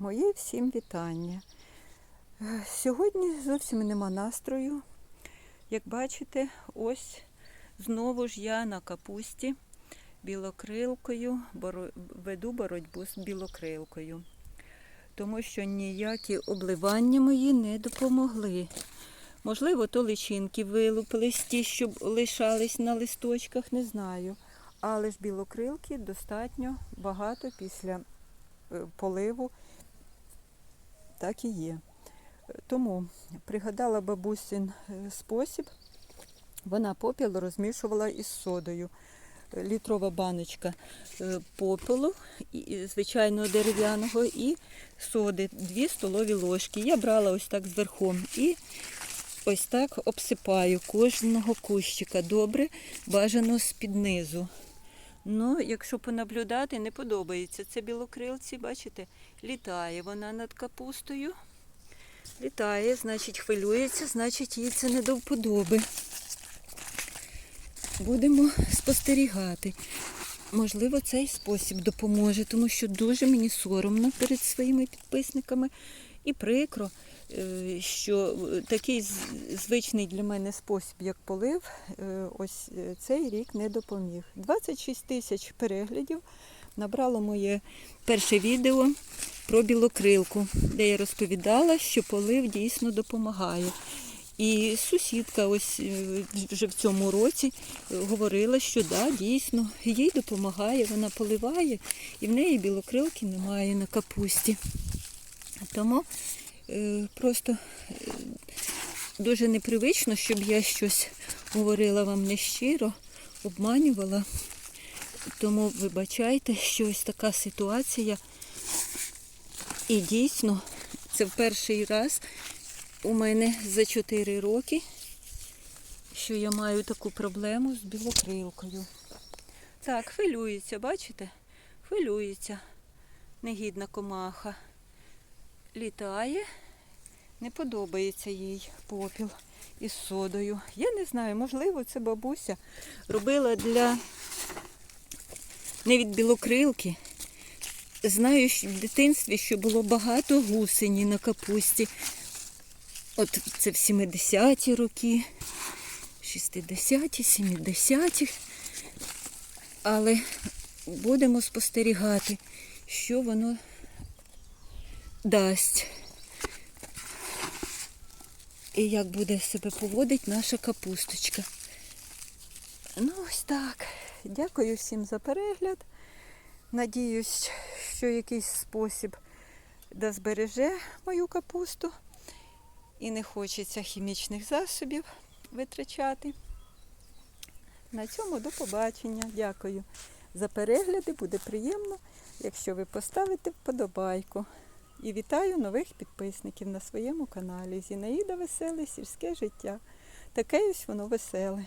Мої всім вітання. Е, Сьогодні зовсім нема настрою. Як бачите, ось знову ж я на капусті білокрилкою веду боротьбу з білокрилкою. Тому що ніякі обливання мої не допомогли. Можливо, то личинки вилупились ті, що лишались на листочках, не знаю. Але ж білокрилки достатньо багато після е, поливу так і є. Тому пригадала бабусин е, спосіб. Вона попіл розмішувала із содою. Літрова баночка е, попелу, звичайного дерев'яного, і соди, 2 столові ложки. Я брала ось так зверхом і ось так обсипаю кожного кущика. Добре, бажано з-під низу. Ну, якщо понаблюдати, не подобається. Це білокрилці, бачите, літає вона над капустою. Літає, значить, хвилюється, значить, їй це не до вподоби. Будемо спостерігати. Можливо, цей спосіб допоможе, тому що дуже мені соромно перед своїми підписниками і прикро, е, що е, такий звичний для мене спосіб, як полив, е, ось цей рік не допоміг. 26 тисяч переглядів набрало моє перше відео про білокрилку, де я розповідала, що полив дійсно допомагає. І сусідка ось вже в цьому році говорила, що да, дійсно, їй допомагає, вона поливає, і в неї білокрилки немає на капусті. Тому е, просто е, дуже непривично, щоб я щось говорила вам нещиро, обманювала. Тому вибачайте, що ось така ситуація. І дійсно, це в перший раз у мене за 4 роки, що я маю таку проблему з білокрилкою. Так, хвилюється, бачите? Хвилюється. Негідна комаха. Літає, не подобається їй попіл із содою. Я не знаю, можливо, це бабуся робила для не від білокрилки. Знаю, що в дитинстві, що було багато гусені на капусті. От це в 70-ті роки, 60-ті, 70-ті. Але будемо спостерігати, що воно дасть. І як буде себе поводить наша капусточка. Ну, ось так. Дякую всім за перегляд. Надіюсь, що якийсь спосіб да збереже мою капусту. І не хочеться хімічних засобів витрачати. На цьому до побачення. Дякую за перегляди. Буде приємно, якщо ви поставите вподобайку. І вітаю нових підписників на своєму каналі. Зінаїда Веселе сільське життя. Таке ось воно веселе.